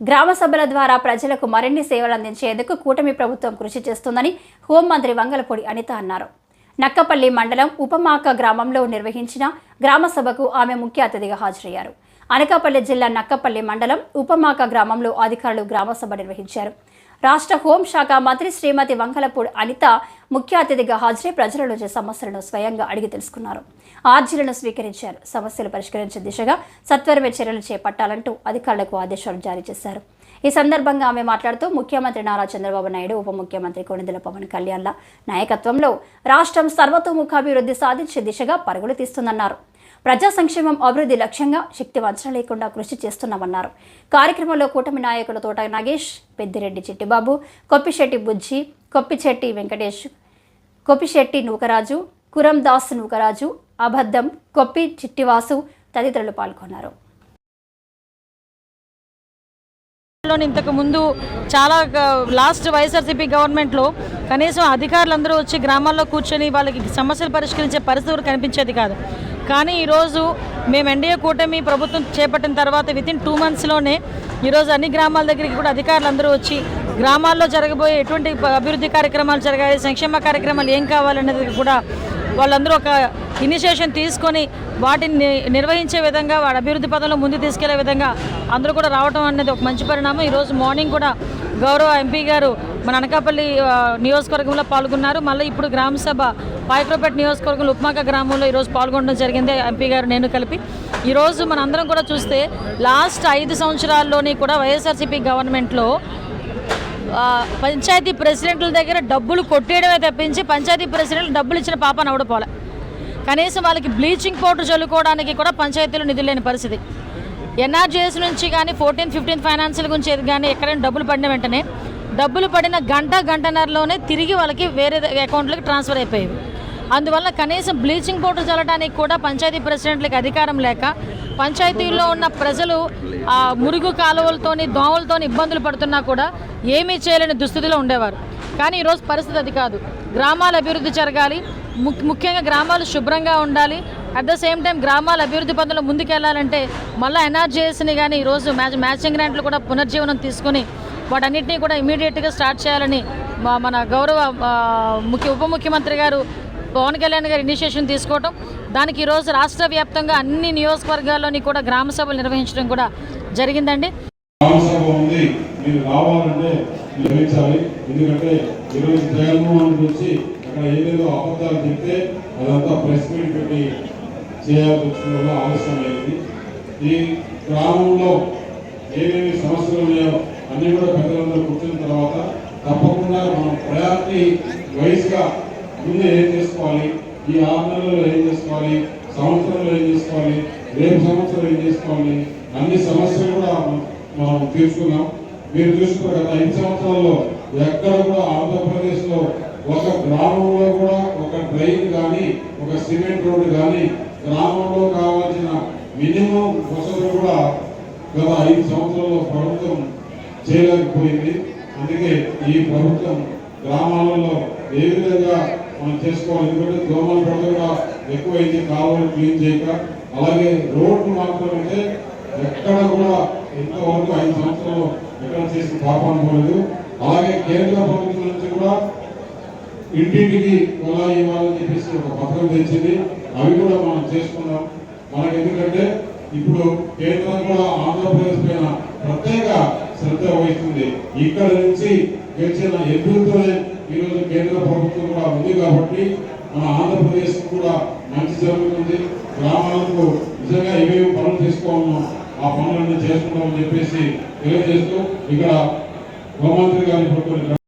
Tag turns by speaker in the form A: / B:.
A: గ్రామ సభల ద్వారా ప్రజలకు మరిన్ని సేవలు అందించేందుకు కూటమి ప్రభుత్వం కృషి చేస్తుందని హోంమంత్రి వంగలపూడి అనిత అన్నారు. నక్కపల్లి మండలం ఉపమాక గ్రామంలో నిర్వహించిన గ్రామ సభకు ఆమె ముఖ్య అతిథిగా హాజరయ్యారు. అనకాపల్లి జిల్లా నక్కపల్లి మండలం ఉపమాక గ్రామంలో అధికారులు గ్రామ సభ నిర్వహించారు. రాష్ట్ర హోంశాఖ మంత్రి శ్రీమతి వంకలపూడి అనిత ముఖ్య అతిథిగా హాజరై ప్రజల నుంచి సమస్యలను స్వయంగా అడిగి తెలుసుకున్నారు. ఆర్జీలను స్వీకరించారు. సమస్యలు పరిష్కరించే దిశగా సత్వరమే చర్యలు చేపట్టాలంటూ అధికారులకు ఆదేశాలు జారీ చేశారు. ఈ సందర్భంగా ఆమె మాట్లాడుతూ ముఖ్యమంత్రి నారా చంద్రబాబు నాయుడు ఉప ముఖ్యమంత్రి కొణిదెల పవన్ కళ్యాణ్ల నాయకత్వంలో రాష్ట్రం సర్వతోముఖాభివృద్ధి సాధించే దిశగా పరుగులు తీస్తుందన్నారు. ప్రజా సంక్షేమం అభివృద్ధి లక్ష్యంగా శక్తి వంచన లేకుండా కృషి చేస్తున్నామన్నారు. కార్యక్రమంలో కూటమి నాయకులు తోట నాగేష్ పెద్దిరెడ్డి చిట్టిబాబు కొప్పిశెట్టి బుజ్జి కొప్పిచెట్టి వెంకటేష్ కొప్పిశెట్టి నూకరాజు కురందాస్ నూకరాజు అబద్ధం కొప్పి చిట్టివాసు తదితరులు పాల్గొన్నారు.
B: ఇంతకు ముందు చాలా లాస్ట్ వైఎస్ఆర్సీపీ గవర్నమెంట్లో కనీసం అధికారులందరూ వచ్చి గ్రామాల్లో కూర్చొని వాళ్ళకి సమస్యలు పరిష్కరించే పరిస్థితి కూడా కనిపించేది కాదు. కానీ ఈరోజు మేము ఎన్డీఏ కూటమి ప్రభుత్వం చేపట్టిన తర్వాత వితిన్ టూ మంత్స్లోనే ఈరోజు అన్ని గ్రామాల దగ్గరికి కూడా అధికారులు అందరూ వచ్చి గ్రామాల్లో జరగబోయే ఎటువంటి అభివృద్ధి కార్యక్రమాలు జరగాలి సంక్షేమ కార్యక్రమాలు ఏం కావాలనేది కూడా వాళ్ళందరూ ఒక ఇనిషియేషన్ తీసుకొని వాటిని నిర్వహించే విధంగా వాడి అభివృద్ధి పదంలో ముందు తీసుకెళ్ళే విధంగా అందరూ కూడా రావడం అనేది ఒక మంచి పరిణామం. ఈరోజు మార్నింగ్ కూడా గౌరవ ఎంపీ గారు మన అనకాపల్లి నియోజకవర్గంలో పాల్గొన్నారు. మళ్ళీ ఇప్పుడు గ్రామసభ సభ నియోజకవర్గంలో ఉప్మాక గ్రామంలో ఈరోజు పాల్గొనడం జరిగింది. ఎంపీ గారు నేను కలిపి. ఈరోజు మన అందరం కూడా చూస్తే లాస్ట్ ఐదు సంవత్సరాల్లోని కూడా వైఎస్ఆర్సీపీ గవర్నమెంట్లో పంచాయతీ ప్రెసిడెంట్ల దగ్గర డబ్బులు కొట్టేయడమే తప్పించి పంచాయతీ ప్రెసిడెంట్లు డబ్బులు ఇచ్చిన పాప నవడపోలే కనీసం వాళ్ళకి బ్లీచింగ్ పౌడర్ చల్లుకోవడానికి కూడా పంచాయతీలు నిధులు లేని పరిస్థితి. ఎన్ఆర్జీఎస్ నుంచి కానీ ఫోర్టీన్ ఫిఫ్టీన్ ఫైనాన్షియల్ గురించి కానీ ఎక్కడైనా డబ్బులు పడిన వెంటనే డబ్బులు పడిన గంట గంటన్నరలోనే తిరిగి వాళ్ళకి వేరే అకౌంట్లకు ట్రాన్స్ఫర్ అయిపోయేవి. అందువల్ల కనీసం బ్లీచింగ్ పౌడర్ చల్లడానికి కూడా పంచాయతీ ప్రెసిడెంట్లకి అధికారం లేక పంచాయతీల్లో ఉన్న ప్రజలు ఆ మురుగు కాలువలతోని దోమలతోని ఇబ్బందులు పడుతున్నా కూడా ఏమీ చేయలేని దుస్థితిలో ఉండేవారు. కానీ ఈరోజు పరిస్థితి అది కాదు. గ్రామాల అభివృద్ధి జరగాలి ముఖ్యంగా గ్రామాలు శుభ్రంగా ఉండాలి. అట్ ద సేమ్ టైం గ్రామాల అభివృద్ధి పనులు ముందుకెళ్ళాలంటే మళ్ళీ ఎన్ఆర్జీఎస్ని కానీ ఈరోజు మ్యాచ్ మ్యాచింగ్ గ్రాంట్లు కూడా పునర్జీవనం తీసుకొని వాటన్నిటినీ కూడా ఇమీడియట్గా స్టార్ట్ చేయాలని మన గౌరవ ముఖ్య ఉప ముఖ్యమంత్రి గారు పవన్ కళ్యాణ్ గారు ఇనిషియేషన్ తీసుకోవటం. దానికి ఈరోజు రాష్ట్ర వ్యాప్తంగా అన్ని నియోజకవర్గాల్లోని కూడా గ్రామ సభలు నిర్వహించడం కూడా జరిగిందండి.
C: మీరు రావాలంటే గ్రహించాలి ఎందుకంటే ఈరోజు జగన్మోహన్ వచ్చి అక్కడ ఏదేదో అబద్ధాలు చెప్తే అదంతా ప్రెస్ మీట్ పెట్టి చేయాల్సి వచ్చిన వల్ల ఆలస్యమైంది ఈ గ్రామంలో ఏమేమి సమస్యలు ఉన్నాయో అన్ని కూడా పెద్దలందరూ కూర్చున్న తర్వాత తప్పకుండా మనం ప్రయారిటీ వైజ్గా ముందు ఏం చేసుకోవాలి? ఈ ఆరు నెలల్లో ఏం చేసుకోవాలి? సంవత్సరంలో ఏం చేసుకోవాలి? రేపు సంవత్సరం ఏం చేసుకోవాలి? అన్ని సమస్యలు కూడా మనం- తీర్చుకున్నాం. మీరు చూసుకున్న గత ఐదు సంవత్సరాల్లో ఎక్కడ కూడా ఆంధ్రప్రదేశ్లో ఒక గ్రామంలో కూడా ఒక డ్రైన్ కానీ ఒక సిమెంట్ రోడ్డు కానీ గ్రామంలో కావాల్సిన మినిమం వసతులు కూడా గత ఐదు సంవత్సరాల్లో ప్రభుత్వం చేయలేకపోయింది అందుకే ఈ ప్రభుత్వం గ్రామాలలో ఏ విధంగా మనం చేసుకోవాలి? ఎందుకంటే దోమల పడత ఎక్కువైతే కావాలని కాలువలు క్లీన్ చేయక. అలాగే రోడ్లు మాత్రం అంటే ఎక్కడ కూడా ఇంతవరకు ఐదు సంవత్సరాలు ఎక్కడ చేసిన పాపం పోలేదు అలాగే కేంద్ర ప్రభుత్వం నుంచి కూడా ఇంటింటికి ఎలా ఇవ్వాలని చెప్పేసి ఒక పథకం తెచ్చింది. అవి కూడా మనం చేసుకున్నాం. మనకి ఎందుకంటే ఇప్పుడు కేంద్రం కూడా ఆంధ్రప్రదేశ్ పైన ప్రత్యేక శ్రద్ధ వహిస్తుంది. ఇక్కడ నుంచి గెలిచిన ఎదురుతోనే ఈరోజు కేంద్ర ప్రభుత్వం కూడా ఉంది కాబట్టి మన ఆంధ్రప్రదేశ్ కూడా మంచి జరుగుతుంది. గ్రామాలకు నిజంగా ఏమేమి పనులు తీసుకోవాలో ఆ పనులన్నీ చేసుకుంటామని చెప్పేసి తెలియజేస్తూ ఇక్కడ హోంమంత్రి గారి